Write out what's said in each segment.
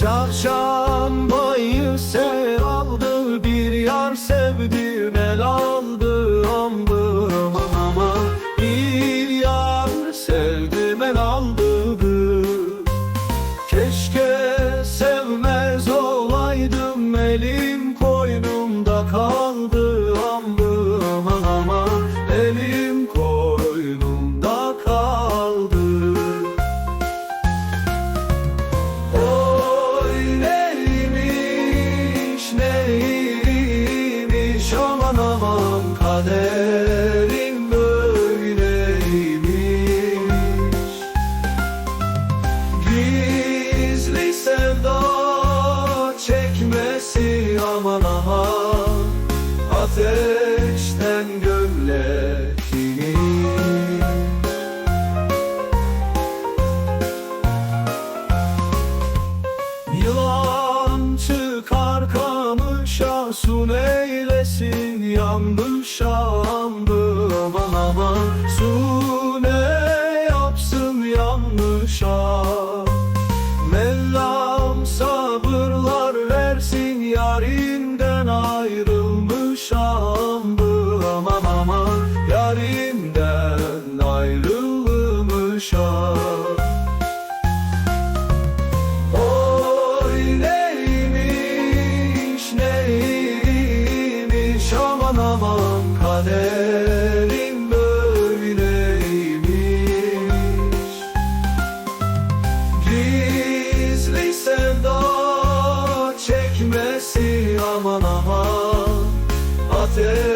Çarşambayı sev aldı bir yar sevdim el aldı andım ama bir yar sevdim el aldı. Keşke sevmez olaydım elim kaderim böyleymiş. Gizli sevda çekmesi aman aman Ateşten gölletini Yılan çıkar kamışa su neylesin yanmışa andı aman aman Su ne yapsın yanmışa Mevlam sabırlar versin yarinden ayrılmış andı. Aman aman Yarinden ayrılmış ah kaderim böyleymiş Gizli sevda çekmesi aman aman. Ateşten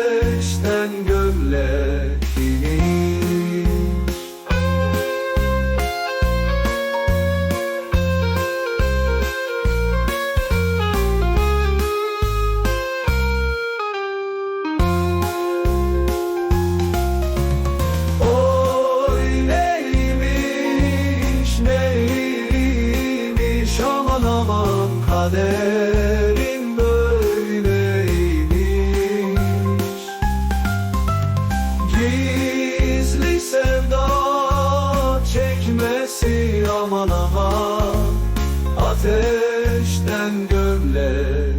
Kaderim böyleymiş. Gizli sevda çekmesi aman aman. Ateşten gömlek